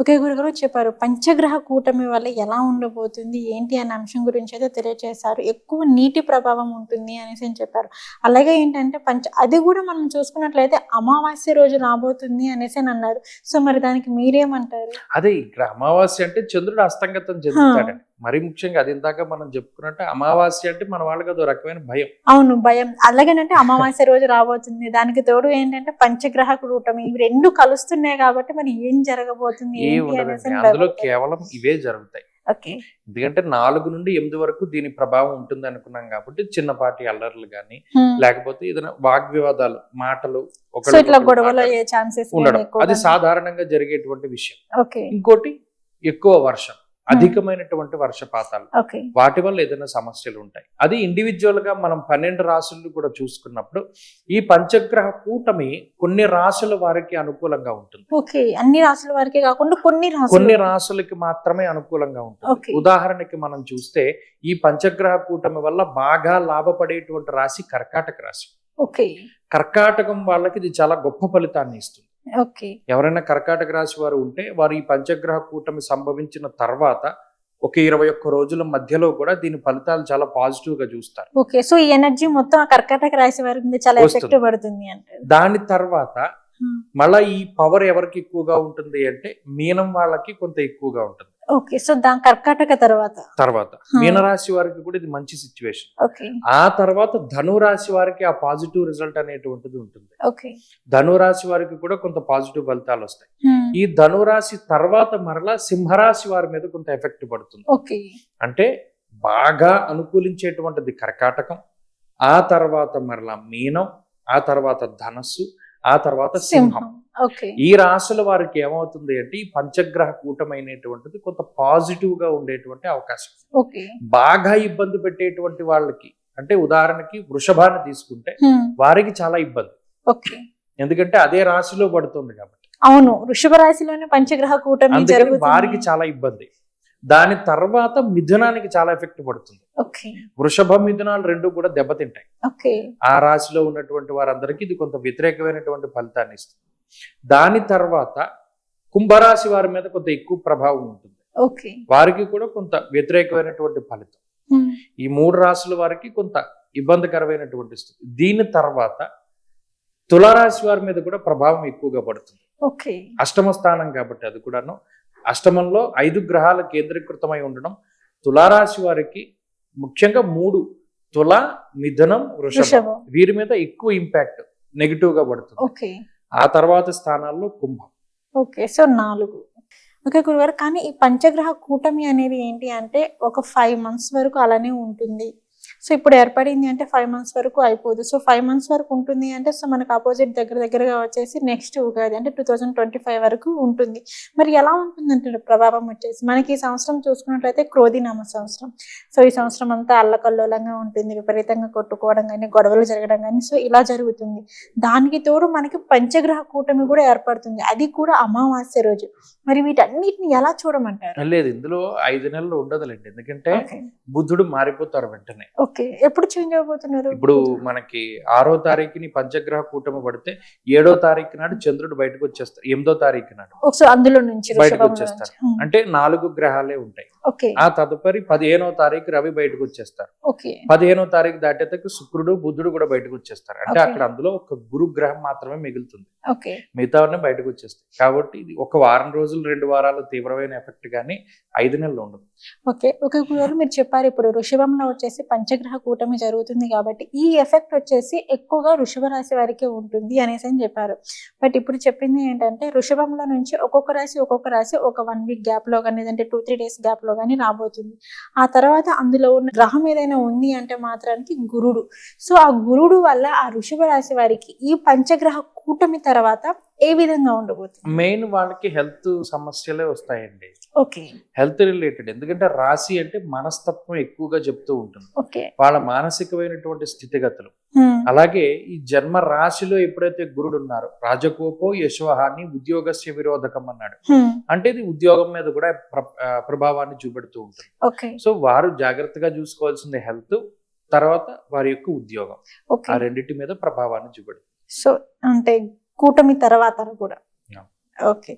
ఒకే గురుగారు చెప్పారు. పంచగ్రహ కూటమి వల్ల ఎలా ఉండబోతుంది? ఏంటి అనే అంశం గురించి అయితే తెలియజేశారు ఎక్కువ నీటి ప్రభావం ఉంటుంది అనేసి అని చెప్పారు. అలాగే ఏంటంటే పంచ అది కూడా మనం చూసుకున్నట్లయితే అమావాస్య రోజు రాబోతుంది అనేసి అని అన్నారు. సో మరి దానికి మీరేమంటారు? అదే ఇక్కడ అమావాస్య అంటే చంద్రుడు అస్తంగతం చెందుతాడండి మరి ముఖ్యంగా అది ఇందాక మనం చెప్పుకున్నట్టు అమావాస్య అంటే మన వాళ్ళకి అదో రకమైన భయం. అవును భయం. అలాగేనంటే అమావాస్య రోజు రాబోతుంది. దానికి తోడు ఏంటంటే పంచగ్రహ కూటమి ఇవి రెండు కలుస్తున్నాయి కాబట్టి మరి ఏం జరగబోతుంది అందులో. కేవలం ఇవే జరుగుతాయి. ఓకే. ఎందుకంటే నాలుగు నుండి ఎనిమిది వరకు దీని ప్రభావం ఉంటుంది అనుకున్నాం కాబట్టి చిన్నపాటి అల్లర్లు కానీ. లేకపోతే ఏదైనా వాగ్వివాదాలు మాటలు ఉండడం. అది సాధారణంగా జరిగేటువంటి విషయం. ఇంకోటి ఎక్కువ వర్షం. అధికమైనటువంటి వర్షపాతాలు. వాటి వల్ల ఏదైనా సమస్యలు ఉంటాయి. అది ఇండివిజువల్గా మనం పన్నెండు రాసులు కూడా చూసుకున్నప్పుడు ఈ పంచగ్రహ కూటమి కొన్ని రాసుల వారికి అనుకూలంగా ఉంటుంది. ఓకే అన్ని రాసుల వారికి కాకుండా కొన్ని కొన్ని రాసులకి మాత్రమే అనుకూలంగా ఉంటుంది. ఉదాహరణకి మనం చూస్తే ఈ పంచగ్రహ కూటమి వల్ల బాగా లాభపడేటువంటి రాశి కర్కాటక రాశి. ఓకే కర్కాటకం వాళ్ళకి ఇది చాలా గొప్ప ఫలితాన్ని ఇస్తుంది. ఎవరైనా కర్కాటక రాశి వారు ఉంటే వారు ఈ పంచగ్రహ కూటమి సంభవించిన తర్వాత ఒక ఇరవై ఒక్క రోజుల మధ్యలో కూడా దీని ఫలితాలు చాలా పాజిటివ్గా చూస్తారు. ఓకే. సో ఈ ఎనర్జీ మొత్తం కర్కాటక రాశి వారి మీద చాలా. ఎఫెక్ట్ పడుతుంది అంటారు. దాని తర్వాత. మళ్ళా ఈ పవర్ ఎవరికి ఎక్కువగా ఉంటుంది అంటే మీనం వాళ్ళకి కొంత ఎక్కువగా ఉంటుంది. ఓకే సో దాని కర్కాటక తర్వాత. తర్వాత. Hmm. మీనరాశి వారికి కూడా ఇది మంచి సిచ్యువేషన్ ఓకే ఆ తర్వాత ధనురాశి వారికి ఆ పాజిటివ్ రిజల్ట్ అనేటువంటిది ఉంటుంది. ఓకే ధనురాశి వారికి కూడా కొంత పాజిటివ్ ఫలితాలు వస్తాయి. హ్మ్. ఈ ధనురాశి తర్వాత మరలా సింహరాశి వారి మీద కొంత ఎఫెక్ట్ పడుతుంది. ఓకే అంటే బాగా అనుకూలించేటువంటిది కర్కాటకం ఆ తర్వాత మరలా మీనం ఆ తర్వాత ధనస్సు ఆ తర్వాత సింహం. ఈ రాశుల వారికి ఏమవుతుంది అంటే ఈ పంచగ్రహ కూటమైనటువంటిది కొంత పాజిటివ్గా ఉండేటువంటి అవకాశం. బాగా ఇబ్బంది పెట్టేటువంటి వాళ్ళకి అంటే ఉదాహరణకి వృషభాన్ని తీసుకుంటే. వారికి చాలా ఇబ్బంది. ఎందుకంటే అదే రాశిలో పడుతుంది కాబట్టి. అవును వృషభ రాశిలోనే పంచగ్రహ కూటమి వారికి చాలా ఇబ్బంది. దాని తర్వాత మిథునానికి చాలా ఎఫెక్ట్ పడుతుంది. వృషభ మిథునాలు రెండు కూడా దెబ్బతింటాయి. ఓకే. ఆ రాశిలో ఉన్నటువంటి వారందరికీ ఇది కొంత వ్యతిరేకమైనటువంటి ఫలితాన్ని ఇస్తుంది. దాని తర్వాత కుంభరాశి వారి మీద కొంత ఎక్కువ ప్రభావం ఉంటుంది. వారికి కూడా కొంత వ్యతిరేకమైనటువంటి ఫలితం. ఈ మూడు రాశుల వారికి కొంత ఇబ్బందికరమైనటువంటి స్థితి. దీని తర్వాత తులారాశి వారి మీద కూడా ప్రభావం ఎక్కువగా పడుతుంది. ఓకే. అష్టమ స్థానం కాబట్టి అది కూడాను. అష్టమంలో ఐదు గ్రహాలు కేంద్రీకృతమై ఉండడం తులారాశి వారికి ముఖ్యంగా మూడు తుల మిథునం వృషభం. వీరి మీద ఎక్కువ ఇంపాక్ట్ నెగిటివ్గా పడుతుంది. ఓకే. ఆ తర్వాత స్థానాల్లో కుంభం. ఓకే సో నాలుగు. ఓకే గురుగారు కానీ ఈ పంచగ్రహ కూటమి అనేది ఏంటి అంటే ఒక ఫైవ్ మంత్స్ వరకు అలానే ఉంటుంది. సో ఇప్పుడు ఏర్పడింది అంటే ఫైవ్ మంత్స్ వరకు అయిపోదు. సో ఫైవ్ మంత్స్ వరకు ఉంటుంది అంటే సో మనకు ఆపోజిట్ దగ్గర దగ్గరగా వచ్చేసి నెక్స్ట్ ఉగాది అంటే టూ థౌజండ్ ట్వంటీ ఫైవ్ వరకు ఉంటుంది. మరి ఎలా ఉంటుంది అంటే ప్రభావం వచ్చేసి? మనకి ఈ సంవత్సరం చూసుకున్నట్లయితే క్రోధినామ సంవత్సరం. సో ఈ సంవత్సరం అంతా అల్లకల్లోలంగా ఉంటుంది విపరీతంగా కొట్టుకోవడం కానీ గొడవలు జరగడం కానీ సో ఇలా జరుగుతుంది. దానికి తోడు మనకి పంచగ్రహ కూటమి కూడా ఏర్పడుతుంది. అది కూడా అమావాస్య రోజు. మరి వీటన్నిటిని ఎలా చూడమంటారు? లేదు ఇందులో ఐదు నెలలు ఉండదులేండి. ఎందుకంటే బుద్ధుడు మారిపోతారు వెంటనే. ఓకే. ఎప్పుడు చేంజ్ అవబోతున్నారు ఇప్పుడు మనకి ఆరో తారీఖుని పంచగ్రహ కూటమి పడితే ఏడో తారీఖు నాడు చంద్రుడు బయటకు వచ్చేస్తారు ఎనిమిదో తారీఖు నాడు అందులో నుంచి బయటకు వచ్చేస్తారు. అంటే నాలుగు గ్రహాలే ఉంటాయి. ఆ తదుపరి పదిహేనో తారీఖు రవి బయటకు వచ్చేస్తారు. ఓకే. పదిహేనో తారీఖు దాటేతకు శుక్రుడు బుద్ధుడు కూడా బయటకు వచ్చేస్తారు. అంటే. అక్కడ అందులో ఒక గురు గ్రహం మాత్రమే మిగులుతుంది. మిగతావన్నీ బయటకు వచ్చేస్తాయి. కాబట్టి ఇది ఒక వారం రోజులు రెండు వారాలు తీవ్రమైన ఎఫెక్ట్ కానీ ఐదు నెలలు ఉండదు. ఓకే. ఒక గురువు మీరు చెప్పారు ఇప్పుడు వృషభంలో వచ్చేసి పంచగ్రహ కూటమి జరుగుతుంది కాబట్టి ఈ ఎఫెక్ట్ వచ్చేసి ఎక్కువగా వృషభ రాశి వారికి ఉంటుంది అనేసి అని చెప్పారు. బట్ ఇప్పుడు చెప్పింది ఏంటంటే వృషభంలో నుంచి ఒక్కొక్క రాశి ఒక్కొక్క రాశి ఒక వన్ వీక్ గ్యాప్లో కానీ లేదంటే టూ త్రీ డేస్ గ్యాప్లో కానీ రాబోతుంది. ఆ తర్వాత అందులో ఉన్న గ్రహం ఏదైనా ఉంది అంటే మాత్రానికి గురుడు. సో ఆ గురుడు వల్ల ఆ వృషభ రాశి వారికి ఈ పంచగ్రహ కూటమి తర్వాత ఏ విధంగా ఉండబోతుంది? మెయిన్ వాళ్ళకి హెల్త్ సమస్యలే వస్తాయండి. ఓకే. Health related. ఎందుకంటే రాశి అంటే మనస్తత్వం ఎక్కువగా చెప్తూ ఉంటుంది. ఓకే. వాళ్ళ మానసికమైనటువంటి స్థితిగతులు. అలాగే ఈ జన్మ రాశిలో ఎప్పుడైతే గురుడు ఉన్నారో రాజకోపో యశోహాని ఉద్యోగస్య విరోధకం అన్నాడు. అంటే ఇది ఉద్యోగం మీద కూడా ప్రభావాన్ని చూపెడుతూ ఉంటుంది. సో వారు జాగ్రత్తగా చూసుకోవాల్సింది హెల్త్ తర్వాత వారి యొక్క ఉద్యోగం. ఆ రెండింటి మీద ప్రభావాన్ని చూపెడుతుంది. సో అంటే కూటమి తర్వాత కూడా. ఓకే